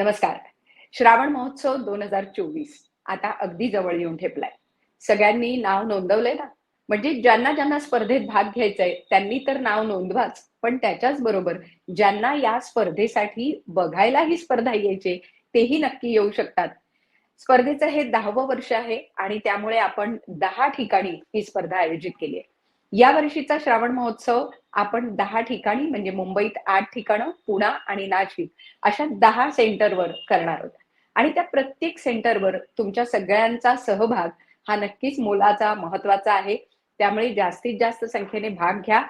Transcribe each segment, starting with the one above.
नमस्कार. श्रावण महोत्सव दोन हजार चोवीस. आता अगदी जवळ येऊन ठेपलाय. सगळ्यांनी नाव नोंदवलंय ना? म्हणजे ज्यांना ज्यांना स्पर्धेत भाग घ्यायचाय त्यांनी तर नाव नोंदवाच. पण त्याच्याच बरोबर ज्यांना या स्पर्धेसाठी बघायला ही स्पर्धा यायचे तेही नक्की येऊ शकतात. स्पर्धेचं हे दहावं वर्ष आहे आणि त्यामुळे आपण दहा ठिकाणी ही स्पर्धा आयोजित केली आहे. या वर्षीचा श्रावण महोत्सव आपण दहा ठिकाणी म्हणजे मुंबईत आठ ठिकाणं पुणा आणि नाशिक अशा दहा सेंटरवर करणार आहोत. आणि त्या प्रत्येक सेंटरवर तुमच्या सगळ्यांचा सहभाग हा नक्कीच मोलाचा महत्त्वाचा आहे. त्यामुळे जास्तीत जास्त संख्येने भाग घ्या.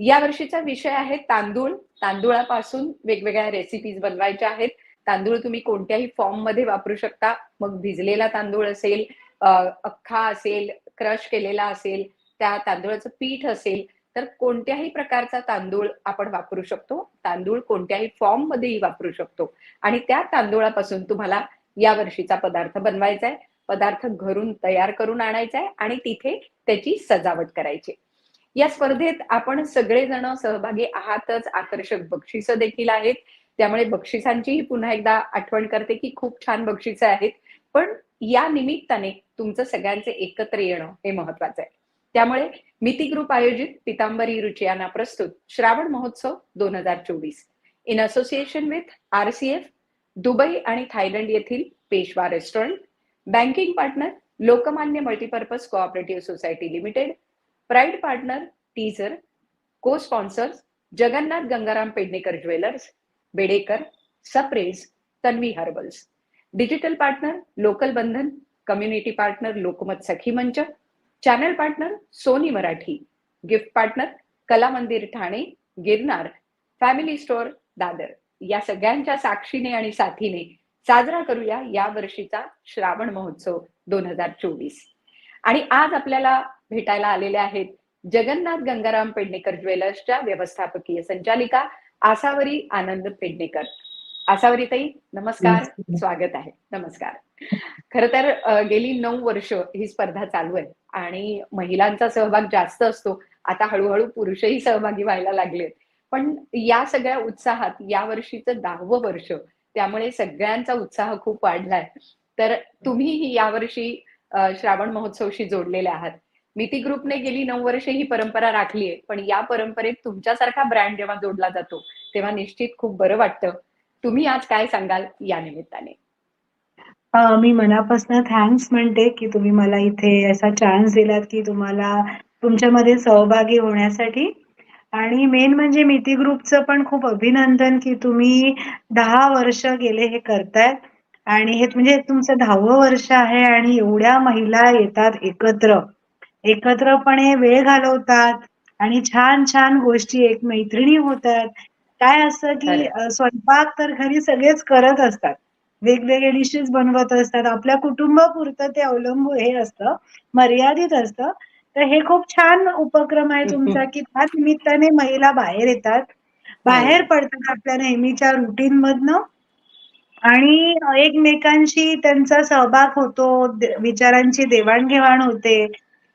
या वर्षीचा विषय आहे तांदूळ. तांदूळापासून वेगवेगळ्या रेसिपीज बनवायच्या आहेत. तांदूळ तुम्ही कोणत्याही फॉर्ममध्ये वापरू शकता. मग भिजलेला तांदूळ असेल अख्खा असेल क्रश केलेला असेल त्या तांदूळाचं पीठ असेल तर कोणत्याही प्रकारचा तांदूळ आपण वापरू शकतो. तांदूळ कोणत्याही फॉर्म मध्येही वापरू शकतो. आणि त्या तांदूळापासून तुम्हाला या वर्षीचा पदार्थ बनवायचा आहे पदार्थ घरून तयार करून आणायचा आहे आणि तिथे त्याची सजावट करायची. या स्पर्धेत आपण सगळेजण सहभागी आहातच. आकर्षक बक्षिसं देखील आहेत. त्यामुळे बक्षिसांचीही पुन्हा एकदा आठवण करते की खूप छान बक्षिसं आहेत. पण या निमित्ताने तुमचं सगळ्यांचे एकत्र येणं हे महत्वाचं आहे त्यामुळे मिती ग्रुप आयोजित पितांबरी रुचियाना प्रस्तुत श्रावण महोत्सव दोन हजार चोवीस. In association with RCF Dubai आणि थायलंड येथील Peshwa restaurant banking partner Lokmanya multipurpose cooperative society limited pride partner teaser co sponsors Jagannath Gangaram Pednekar jewellers Bedekar सप्रेज Tanvi herbals. Digital partner local Bandhan community partner Lokmat Sakhi Manch channel partner Sony Marathi gift partner Kala Mandir Thane Girnar family store Dadar या सगळ्यांच्या साक्षीने आणि साथीने साजरा करूया या वर्षीचा श्रावण महोत्सव दोन हजार चोवीस. आणि आज आपल्याला भेटायला आलेले आहेत जगन्नाथ गंगाराम पेडणेकर ज्वेलर्सच्या व्यवस्थापकीय संचालिका आसावरी आनंद पेडणेकर. आसावरी ताई नमस्कार. स्वागत आहे. नमस्कार. खर तर गेली नऊ वर्ष ही स्पर्धा चालू आहे आणि महिलांचा सहभाग जास्त असतो. आता हळूहळू पुरुषही सहभागी व्हायला लागले पण या सगळ्या उत्साहात या वर्षीचं दहावं वर्ष त्यामुळे सगळ्यांचा उत्साह खूप वाढलाय. तर तुम्हीही यावर्षी श्रावण महोत्सवशी जोडलेले आहात. मिती ग्रुपने गेली नऊ वर्ष ही परंपरा राखली आहे पण या परंपरेत तुमच्यासारखा ब्रँड जेव्हा जोडला जातो तेव्हा निश्चित खूप बरं वाटतं. तुम्ही आज काय सांगाल या निमित्ताने? मी मनापासून थँक्स म्हणते की तुम्ही मला इथे असा चान्स दिलात की तुम्हाला तुमच्यामध्ये सहभागी होण्यासाठी. आणि मेन म्हणजे मिती ग्रुपचं पण खूप अभिनंदन की तुम्ही दहा वर्ष गेले हे करतायत आणि हे म्हणजे तुमचं दहावं वर्ष आहे आणि एवढ्या महिला येतात एकत्र. एकत्रपणे वेळ घालवतात आणि छान छान गोष्टी एक मैत्रिणी होतात. काय असतं की स्वयंपाक तर घरी सगळेच करत असतात. वेगवेगळे डिशेस बनवत असतात. आपल्या कुटुंबापुरतं ते अवलंबून हे असतं मर्यादित असतं. तर हे खूप छान उपक्रम आहे तुमचा की त्या निमित्ताने महिला बाहेर येतात. बाहेर पडतात आपल्या नेहमीच्या रुटीन मधनं. आणि एकमेकांशी त्यांचा सहभाग होतो विचारांची देवाणघेवाण होते.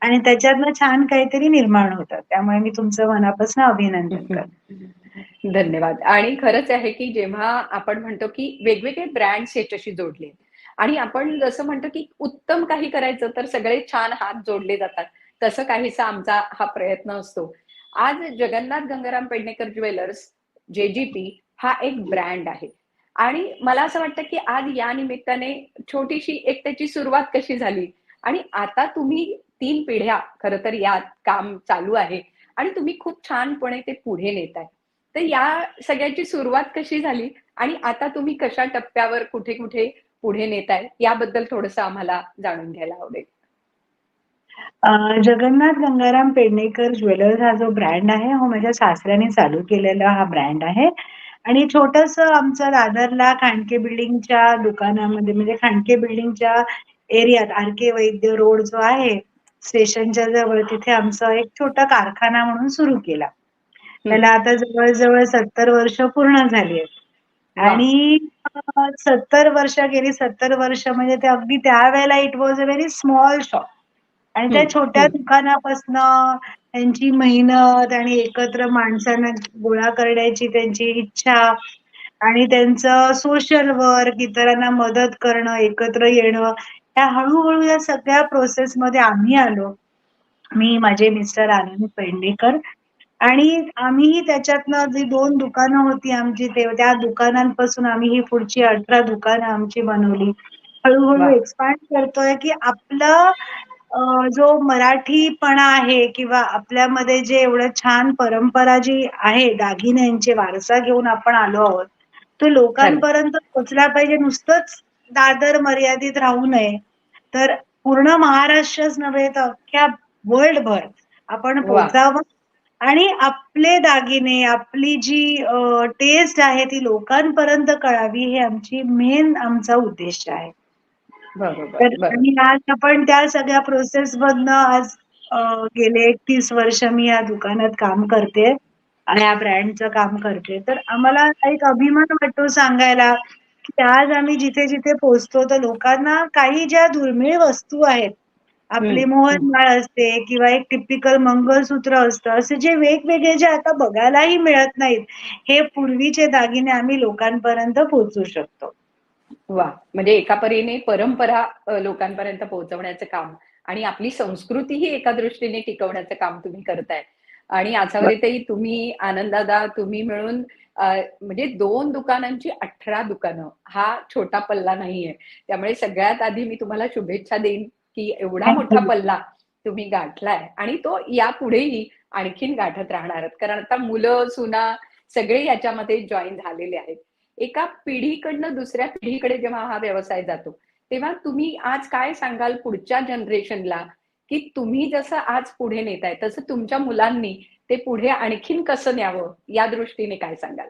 आणि त्याच्यातनं छान काहीतरी निर्माण होतं. त्यामुळे मी तुमचं मनापासून अभिनंदन करते. धन्यवाद. आणि खरंच आहे की जेव्हा आपण म्हणतो की वेगवेगळे ब्रँड्स याच्याशी जोडले आणि आपण जसं म्हणतो की उत्तम काही करायचं तर सगळे छान हात जोडले जातात. तसं काहीसा आमचा हा प्रयत्न असतो. आज जगन्नाथ गंगाराम पेडणेकर ज्वेलर्स जेजीपी हा एक ब्रँड आहे. आणि मला असं वाटतं की आज या निमित्ताने छोटीशी एक त्याची सुरुवात कशी झाली? आणि आता तुम्ही तीन पिढ्या खर तर यात काम चालू आहे. आणि तुम्ही खूप छानपणे ते पुढे नेत आहे तर या सगळ्याची सुरुवात कशी झाली आणि आता तुम्ही कशा टप्प्यावर कुठे कुठे पुढे नेताय याबद्दल थोडस आम्हाला जाणून घ्यायला आवडेल. जगन्नाथ गंगाराम पेडणेकर ज्वेलर्स हा जो ब्रँड आहे हो माझ्या सासऱ्याने चालू केलेला हा ब्रँड आहे. आणि छोटस आमचं दादरला खांडके बिल्डिंगच्या दुकानामध्ये म्हणजे खांडके बिल्डिंगच्या एरियात आर के वैद्य रोड जो आहे स्टेशनच्या जवळ तिथे आमचा एक छोटा कारखाना म्हणून सुरू केला. त्याला आता जवळजवळ सत्तर वर्ष पूर्ण झाली आहेत. आणि सत्तर वर्ष गेली सत्तर वर्ष म्हणजे ते अगदी त्यावेळेला it was a very small shop आणि त्या छोट्या दुकानापासनं त्यांची मेहनत आणि एकत्र माणसांना गोळा करण्याची त्यांची इच्छा आणि त्यांचं सोशल वर्क, इतरांना मदत करणं, एकत्र येणं, ह्या हळू-हळू या सगळ्या प्रोसेसमध्ये आम्ही आलो. मी, माझे मिस्टर आनंद पेडणेकर आणि आम्हीही त्याच्यातनं जी 2 दुकानं होती आमची ते त्या दुकानांपासून आम्ही ही पुढची 18 दुकानं आमची बनवली. हळू-हळू! एक्सपांड करतोय, की आपलं जो मराठीपणा आहे किंवा आपल्यामध्ये जे एवढं छान परंपरा जी आहे दागिन्यांची वारसा घेऊन आपण आलो आहोत, तो. लोकांपर्यंत पोहोचला पाहिजे. नुसतंच दादर मर्यादित राहू नये. तर पूर्ण महाराष्ट्रच नव्हे तर अख्ख्या वर्ल्डभर आपण वाह! आणि आपले दागिने, आपली जी टेस्ट आहे ती लोकांपर्यंत कळावी हे आमची मेन आमचा उद्देश आहे. बरोबर, तर बरोबर. आणि आज आपण त्या सगळ्या प्रोसेसमधनं आज अ, गेले 31 वर्ष मी या दुकानात काम करतेय आणि या ब्रँडचं काम करते. तर आम्हाला एक अभिमान वाटतो सांगायला, की आज आम्ही जिथे-जिथे पोहोचतो तर लोकांना काही ज्या दुर्मिळ वस्तू आहेत, आपली. मोहरमाळ असते किंवा एक टिपिकल मंगळसूत्र असतं, असे जे वेगवेगळे जे आता बघायलाही मिळत नाहीत, हे पूर्वीचे दागिने आम्ही लोकांपर्यंत पोहोचवू शकतो. वाह! म्हणजे एका परीने परंपरा लोकांपर्यंत पोहोचवण्याचं काम आणि आपली संस्कृतीही एका दृष्टीने टिकवण्याचं काम तुम्ही करताय. आणि याच्यावरती तुम्ही, आनंददादा तुम्ही मिळून म्हणजे 2 दुकानांची 18 दुकानं हा छोटा पल्ला नाहीये. त्यामुळे सगळ्यात आधी मी तुम्हाला शुभेच्छा देईन, की एवढा मोठा. पल्ला तुम्ही गाठलाय आणि तो यापुढेही आणखीन गाठत राहणार आहात. कारण आता मुलं, सुना सगळे याच्यामध्ये जॉइन झालेले आहेत. एका पिढीकडनं दुसऱ्या पिढीकडे जेव्हा हा व्यवसाय जातो, तेव्हा तुम्ही आज काय सांगाल पुढच्या जनरेशनला, की तुम्ही जसं आज पुढे नेताय, तसं तुमच्या मुलांनी ते पुढे आणखीन कसं न्यावं, या दृष्टीने काय सांगाल?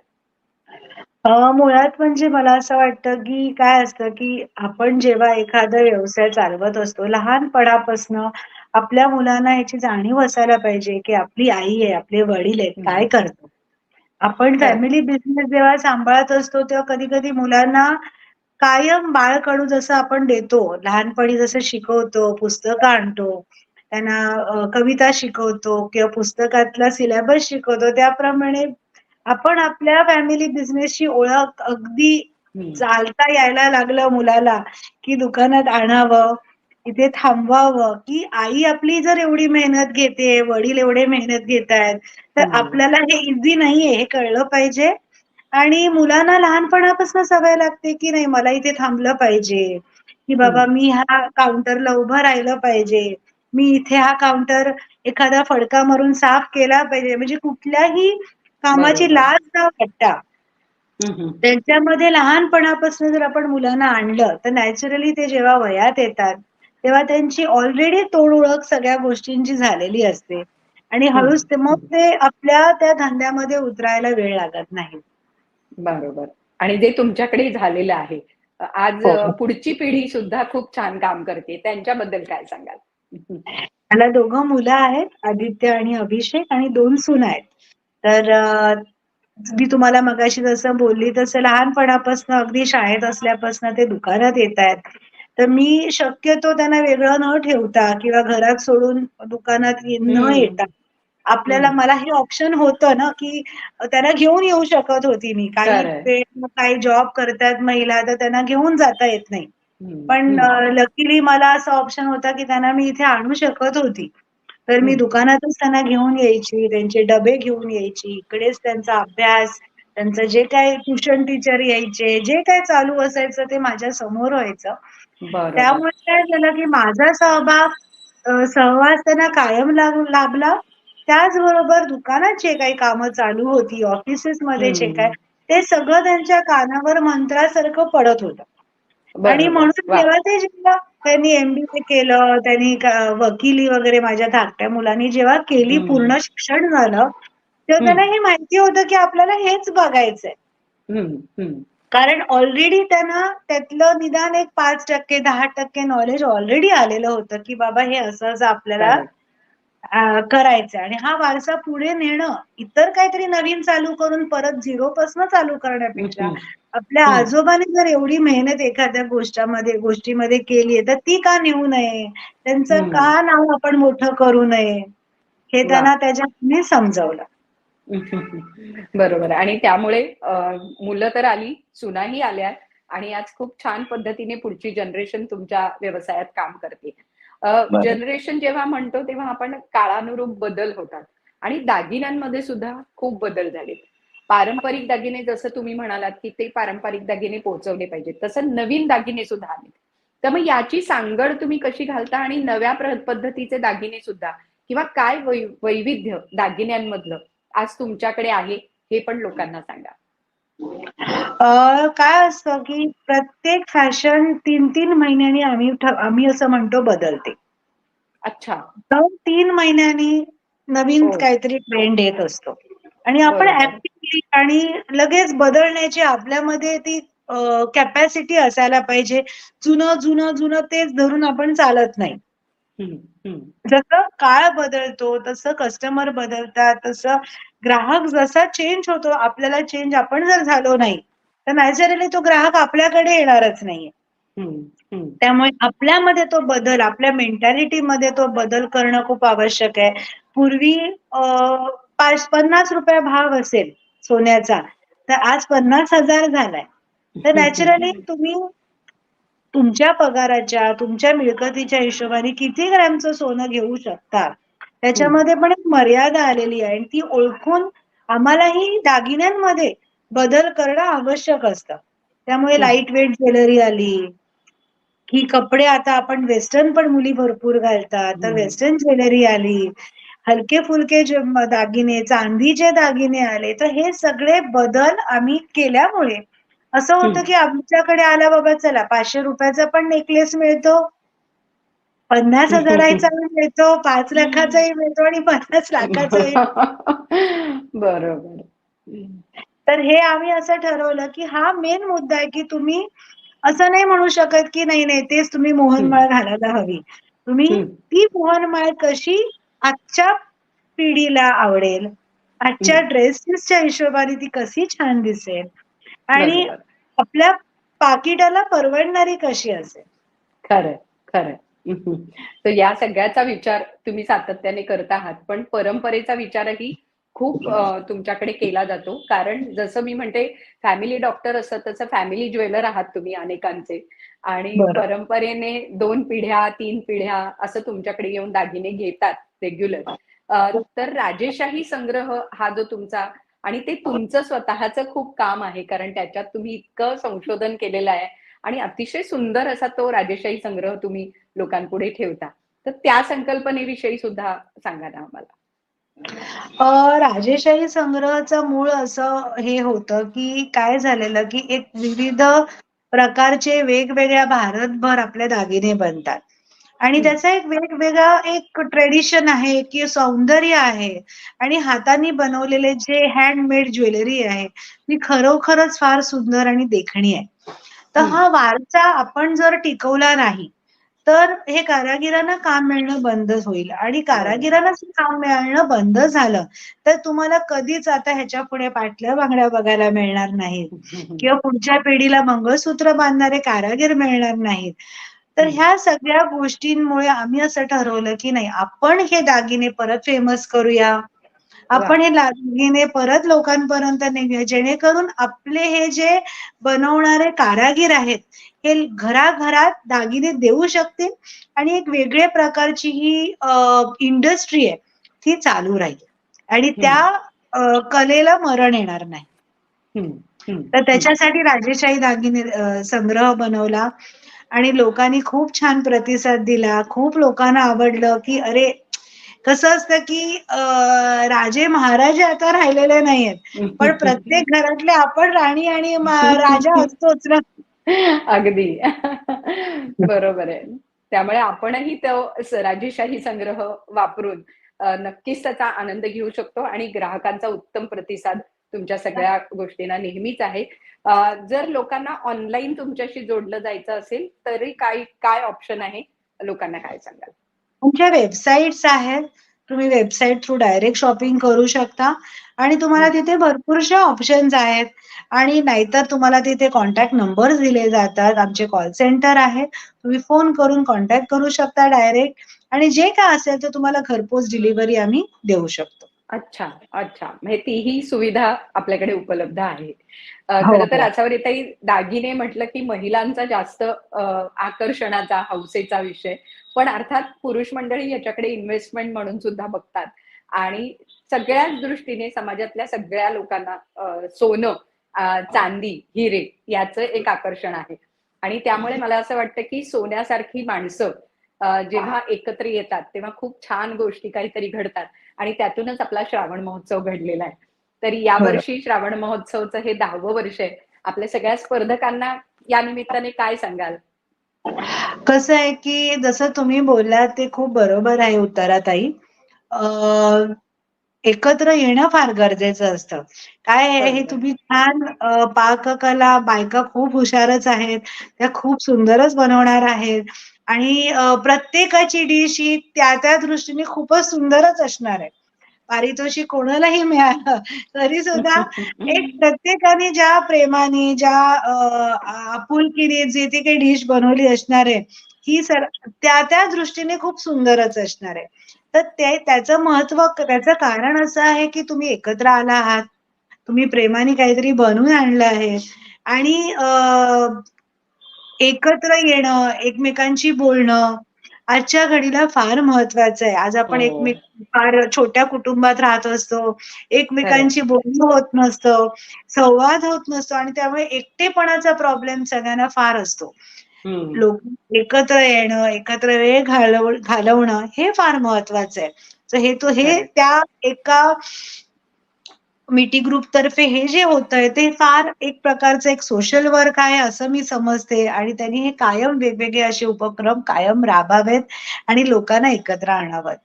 अ, मुळात म्हणजे मला असं वाटतं, की काय असतं, की आपण जेव्हा एखादा व्यवसाय चालवत असतो, लहानपणापासनं आपल्या मुलांना ह्याची जाणीव असायला पाहिजे, की आपली आई आहे, आपले वडील आहेत, हं. काय करतात. आपण. फॅमिली बिझनेस जेव्हा सांभाळत असतो, तेव्हा कधी-कधी मुलांना कायम बाळकडू जसं आपण देतो, लहानपणी जसं शिकवतो, पुस्तकं आणतो, त्यांना अ, कविता शिकवतो किंवा पुस्तकातला सिलेबस शिकवतो, त्याप्रमाणे आपण आपल्या फॅमिली बिझनेसची ओळख अगदी. चालता यायला लागलं मुलाला, की दुकानात आणावं, इथे थांबवावं, की आई आपली जर एवढी मेहनत घेतेय, वडील एवढे मेहनत घेतायत, तर हं. आपल्याला हे ईझी नाहीये हे कळलं पाहिजे आणि मुलांना लहानपणापासून सवय लागते, की नाही मला इथे थांबलं पाहिजे, की बाबा. मी ह्या काउंटरला उभं राहिलं पाहिजे. मी इथे हा काउंटर एखादा फडका मारून साफ केला पाहिजे. म्हणजे कुठल्याही कामाची. लाज न वाटता. त्यांच्यामध्ये लहानपणापासून जर आपण मुलांना आणलं, तर नॅचरली ते जेव्हा वयात येतात, तेव्हा त्यांची ऑलरेडी तोड-ओळख सगळ्या गोष्टींची झालेली असते आणि हळूच ते मग. ते आपल्या त्या धंद्यामध्ये उतरायला वेळ लागत नाही. बरोबर. आणि जे तुमच्याकडे झालेलं आहे. आज हो. पुढची पिढी सुद्धा खूप छान काम करते. त्यांच्याबद्दल काय सांगाल? मला 2 मुलं आहेत, आदित्य आणि अभिषेक आणि 2 सुना आहेत. तर मी तुम्हाला मगाशी जसं बोलली तसं लहानपणापासून अगदी शाळेत असल्यापासून ते दुकानात येतायत. तर मी शक्यतो त्यांना वेगळं न ठेवता किंवा घरात सोडून दुकानात न. येता, आपल्याला. मला हे ऑप्शन होतं ना, की त्यांना घेऊन येऊ शकत होती मी. काही काही जॉब करतायत महिला, तर त्यांना घेऊन जाता येत नाही. पण लकीली मला असा ऑप्शन होता, की त्यांना मी इथे आणू शकत होती. तर मी. दुकानातच त्यांना घेऊन यायची, त्यांचे डबे घेऊन यायची, इकडेच त्यांचा अभ्यास, त्यांचं जे काही ट्युशन टीचर यायचे, जे काही चालू असायचं ते माझ्यासमोर व्हायचं. त्यामुळे काय झालं, की माझा सहभाग सहवास त्यांना कायम लाग लाभला. त्याचबरोबर दुकानात जे काही कामं चालू होती, ऑफिसेसमध्ये जे काय. ते सगळं त्यांच्या कानावर मंत्रासारखं पडत होतं. आणि. म्हणून वाह! जेव्हा ते जेव्हा त्यांनी एम-बी-ए केलं, त्यांनी क वकिली वगैरे माझ्या धाकट्या मुलांनी जेव्हा केली. पूर्ण शिक्षण झालं, तेव्हा. त्यांना हे माहिती होतं, की आपल्याला हेच बघायचंय. कारण ऑलरेडी त्यांना त्यातलं निदान एक 5% 10% नॉलेज ऑलरेडी आलेलं होतं, की बाबा हे असं-असं आपल्याला करायचंय आणि हा वारसा पुढे नेणं, इतर काहीतरी नवीन चालू करून परत झिरोपासनं चालू हं, करण्यापेक्षा. आपल्या. आजोबांनी जर एवढी मेहनत एखाद्या गोष्टामध्ये गोष्टीमध्ये केलीये, तर ती का नेऊ नये? त्यांचं. का नाव आपण मोठं करू नये? हे! त्यांना त्याच्यात मी समजावलं. बरोबर आणि त्यामुळे मुलं तर आली, सुनाही आल्या आणि आज खूप छान पद्धतीने पुढची जनरेशन तुमच्या व्यवसायात काम करते. जनरेशन जेव्हा म्हणतो तेव्हा आपण काळानुरूप बदल होतात आणि दागिन्यांमध्ये सुद्धा खूप बदल झालेत. पारंपरिक दागिने जसं तुम्ही म्हणालात, की ते पारंपरिक दागिने पोहोचवले पाहिजेत. तसं नवीन दागिने सुद्धा आलेत. तर मग याची सांगड तुम्ही कशी घालता आणि नव्या पद्धतीचे दागिने सुद्धा किंवा काय वै वैविध्य दागिन्यांमधलं आज तुमच्याकडे आहे, हे पण लोकांना सांगा? अ, काय असतं, की प्रत्येक फॅशन 3-3 महिन्यांनी आम्ही आम्ही असं म्हणतो बदलते. अच्छा. दर 3 महिन्यांनी नवीन हो. काहीतरी ट्रेंड येत असतो आणि आपण बरोबर. ॲक्टिव्हली आणि लगेच बदलण्याची आपल्यामध्ये ती कॅपॅसिटी असायला पाहिजे. जुनं, जुनं, जुनं तेच धरून आपण चालत नाही. जसं काळ बदलतो, तसं कस्टमर बदलतात, तसं ग्राहक जसा चेंज होतो, आपल्याला चेंज आपण जर झालो नाही, तर नॅचरली तो ग्राहक आपल्याकडे येणारच नाहीये. त्यामुळे आपल्यामध्ये तो बदल, आपल्या मेंटॅलिटीमध्ये तो बदल करणं खूप आवश्यक आहे. पूर्वी पाच ₹50 भाव असेल सोन्याचा, तर आज 50,000 झालाय. तर नॅचरली तुम्ही तुमच्या पगाराच्या, तुमच्या मिळकतीच्या हिशोबाने किती ग्रॅमचं सोनं घेऊ शकता, त्याच्यामध्ये पण एक मर्यादा आलेली आहे आणि ती ओळखून आम्हालाही दागिन्यांमध्ये बदल करणं आवश्यक असतं. त्यामुळे. लाइट वेट ज्वेलरी आली, की कपडे आता आपण वेस्टर्न पण मुली भरपूर घालतात, तर. वेस्टर्न ज्वेलरी आली. हलके-फुलके जे म दागिने, चांदीचे दागिने आले, तर हे सगळे बदल आम्ही केल्यामुळे असं होतं. की आमच्याकडे आला बाबा चला ₹500 चा पण नेकलेस मिळतो. 50,000 चाही मिळतो, 5 लाखाचाही मिळतो आणि 50 लाखाचाही बरोबर. तर हे आम्ही असं ठरवलं, की हा मेन मुद्दा आहे, की तुम्ही असं नाही म्हणू शकत, की नाही, नाही तेच तुम्ही. मोहनमाळ घालायला हवी. तुम्ही. ती मोहनमाळ कशी आजच्या पिढीला आवडेल, आजच्या. ड्रेसेसच्या हिशोबाने ती कशी छान दिसेल आणि. आपल्या पाकिटाला परवडणारी कशी असेल. खरंय. हं. तर या सगळ्याचा विचार तुम्ही सातत्याने करत आहात. पण परंपरेचा विचारही खूप तुमच्याकडे केला जातो. कारण जसं मी म्हणते फॅमिली डॉक्टर असतं तसं फॅमिली ज्वेलर आहात तुम्ही अनेकांचे आणि. परंपरेने 2 पिढ्या, 3 पिढ्या असं तुमच्याकडे येऊन दागिने घेतात रेग्युलर. तर राजेशाही संग्रह हा जो तुमचा आणि ते तुमचं स्वतःचं खूप काम आहे. कारण त्याच्यात तुम्ही इतकं संशोधन केलेलं आहे आणि अतिशय सुंदर असा तो राजेशाही संग्रह तुम्ही लोकांपुढे ठेवता. तर त्या संकल्पनेविषयी सुद्धा सांगा ना आम्हाला? राजेशाही संग्रहाचं मूळ असं हे होतं, की काय झालेलं, की एक विविध प्रकारचे वेगवेगळ्या भारतभर आपले दागिने बनतात आणि. त्याचा एक वेगवेगळा एक ट्रेडिशन आहे, की सौंदर्य आहे आणि हाताने बनवलेले जे हँडमेड ज्वेलरी आहे, ती खरोखरच फार सुंदर आणि देखणी आहे. तर हं. हा वारसा आपण जर टिकवला नाही, तर हे कारागिरांना काम मिळणं बंदच होईल आणि. कारागिरांनाच काम मिळणं बंद झालं, तर तुम्हाला कधीच आता ह्याच्यापुढे पाटल्या बांगड्या बघायला मिळणार नाहीत किंवा पुढच्या पिढीला मंगळसूत्र बांधणारे कारागीर मिळणार नाहीत. तर. ह्या सगळ्या गोष्टींमुळे आम्ही असं ठरवलं, की नाही आपण हे दागिने परत फेमस करूया. आपण हे दागिने परत लोकांपर्यंत नेऊया, जेणेकरून आपले हे जे बनवणारे कारागीर आहेत, हे घराघरात दागिने देऊ शकतील आणि एक वेगळ्या प्रकारची ही इंडस्ट्री आहे, ती चालू राहील आणि त्या कलेला मरण येणार नाही. तर. त्याच्यासाठी राजेशाही दागिने संग्रह बनवला आणि लोकांनी खूप छान प्रतिसाद दिला. खूप लोकांना आवडलं, की अरे कसं असतं, की राजे महाराजे आता राहिलेले नाहीयेत. पण प्रत्येक घरातले आपण राणी आणि राजा असतोच ना. अगदी. बरोबर आहे. त्यामुळे आपणही तो राजेशाही संग्रह वापरून नक्कीच त्याचा आनंद घेऊ शकतो आणि ग्राहकांचा उत्तम प्रतिसाद तुमच्या सगळ्या गोष्टींना नेहमीच आहे. जर लोकांना ऑनलाईन तुमच्याशी जोडलं जायचं असेल, तरी काय काय ऑप्शन आहे? लोकांना काय सांगाल? तुमच्या वेबसाईट्स आहेत. तुम्ही वेबसाईट थ्रू डायरेक्ट शॉपिंग करू शकता आणि तुम्हाला. तिथे भरपूरशा ऑप्शन्स आहेत आणि नाहीतर तुम्हाला तिथे कॉन्टॅक्ट नंबर्स दिले जातात. आमचे कॉल सेंटर आहे. तुम्ही फोन करून कॉन्टॅक्ट करू शकता डायरेक्ट आणि जे काय असेल ते तुम्हाला घरपोच डिलिव्हरी आम्ही देऊ शकतो. अच्छा अच्छा म्हणजे तीही सुविधा आपल्याकडे उपलब्ध आहे हो, खरं तर हो. आसावरीताई दागिने म्हटलं की महिलांचा जास्त आकर्षणाचा हौसेचा विषय पण अर्थात पुरुष मंडळी याच्याकडे इन्व्हेस्टमेंट म्हणून सुद्धा बघतात. आणि सगळ्याच दृष्टीने समाजातल्या सगळ्या लोकांना सोनं चांदी हिरे याचं एक आकर्षण आहे. आणि त्यामुळे मला असं वाटतं की सोन्यासारखी माणसं जेव्हा एकत्र येतात तेव्हा खूप छान गोष्टी काहीतरी घडतात. आणि त्यातूनच आपला श्रावण महोत्सव घडलेला आहे. तर यावर्षी श्रावण महोत्सवचं हे दहावं वर्ष आहे. आपल्या सगळ्या स्पर्धकांना या निमित्ताने काय सांगाल? कसं आहे की जसं तुम्ही बोललात ते खूप बरोबर आहे उत्तराताई. अ, एकत्र येणं फार गरजेचं असतं. काय आहे हे. तुम्ही छान पाककला बायका खूप हुशारच आहेत. त्या खूप सुंदरच बनवणार आहेत. आणि प्रत्येकाची डिश ही त्या त्या दृष्टीने खूपच सुंदरच असणार आहे. पारितोषिक कोणालाही मिळालं तरी सुद्धा एक प्रत्येकाने ज्या प्रेमाने ज्या आपुलकीने जे ते काही डिश बनवली असणार आहे ही सर त्या त्या दृष्टीने खूप सुंदरच असणार आहे. तर ते त्याचं महत्त्व त्याचं कारण असं आहे की तुम्ही एकत्र आला आहात तुम्ही प्रेमाने काहीतरी बनवून आणलं आहे आणि अ, एकत्र येणं एकमेकांशी बोलणं आजच्या घडीला फार महत्वाचं आहे आज आपण हो. एकमेक फार छोट्या कुटुंबात राहत असतो एकमेकांशी बोलणं होत नसतं संवाद होत नसतो आणि त्यामुळे एकटेपणाचा प्रॉब्लेम सगळ्यांना फार असतो. लोक एकत्र येणं एकत्र वेळ घालव घालवणं हे फार महत्वाचं आहे तर हे तो हे. त्या एका मिटी ग्रुप तर्फे हे जे होतंय ते फार एक प्रकारचं एक सोशल वर्क आहे असं मी समजते. आणि त्यांनी हे कायम वेगवेगळे असे उपक्रम कायम राबावेत आणि लोकांना एकत्र आणावेत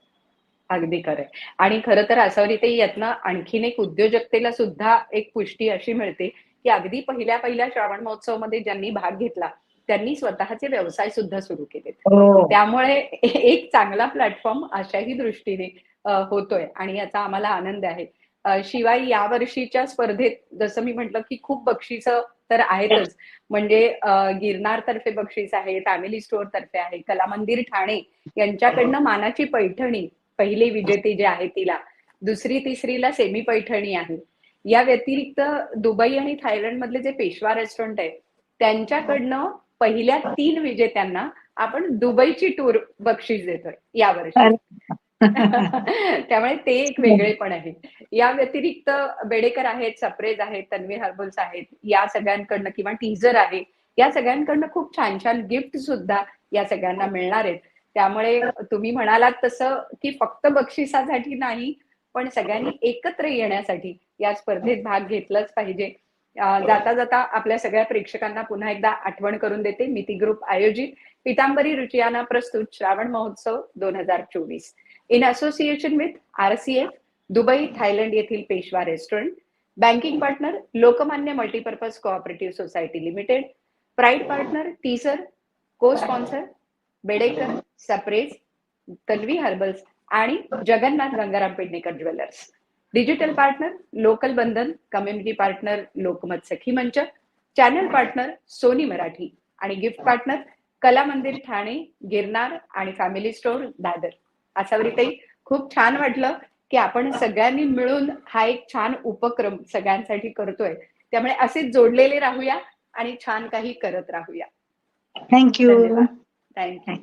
अगदी खरंय आणि खरं तर आसावरीतही यातनं आणखीन एक उद्योजकतेला सुद्धा एक पुष्टी अशी मिळते की अगदी पहिल्या पहिल्या श्रावण महोत्सवमध्ये ज्यांनी भाग घेतला त्यांनी स्वतःचे व्यवसाय सुद्धा सुरू केलेत. हो. त्यामुळे एक चांगला प्लॅटफॉर्म अशाही दृष्टीने होतोय. आणि याचा आम्हाला आनंद आहे. शिवाय या वर्षीच्या स्पर्धेत जसं मी म्हटलं की खूप बक्षिस तर आहेतच. म्हणजे गिरनार तर्फे बक्षीस आहे फॅमिली स्टोअर तर्फे आहे कला मंदिर ठाणे यांच्याकडनं मानाची पैठणी पहिली विजेती जी आहे तिला. दुसरी तिसरीला सेमी पैठणी आहे. या व्यतिरिक्त दुबई आणि थायलंड मधले जे पेशवा रेस्टॉरंट आहे त्यांच्याकडनं पहिल्या तीन विजेत्यांना आपण दुबईची टूर बक्षीस देतोय यावर्षी. त्यामुळे ते एक वेगळेपण आहे या व्यतिरिक्त बेडेकर आहेत सप्रेज आहेत तन्वीर हर्बल्स आहेत या सगळ्यांकडनं किंवा टीजर आहे या सगळ्यांकडनं खूप छान छान गिफ्ट सुद्धा या सगळ्यांना मिळणार आहेत. त्यामुळे तुम्ही म्हणालात तसं की फक्त बक्षिसासाठी नाही पण सगळ्यांनी एकत्र येण्यासाठी या स्पर्धेत भाग घेतलाच पाहिजे. जाता जाता आपल्या सगळ्या प्रेक्षकांना पुन्हा एकदा आठवण करून देते मिती ग्रुप आयोजित पितांबरी रुचियाना प्रस्तुत श्रावण महोत्सव दोन हजार चोवीस. In association with RCF Dubai Thailand येथील Peshwa restaurant banking partner Lokmanya multipurpose cooperative society limited pride partner teaser co sponsor Bedekar सप्रेज Tanvi herbals आणि Jagannath Gangaram Pednekar jewellers. Digital partner local Bandhan community partner Lokmat Sakhi Manch channel partner Sony Marathi आणि gift partner Kala Mandir Thane Girnar आणि family store Dadar. आसावरीताई खूप छान वाटलं की आपण सगळ्यांनी मिळून हा एक छान उपक्रम सगळ्यांसाठी करतोय. त्यामुळे असेच जोडलेले राहूया आणि छान काही करत राहूया. Thank you thank you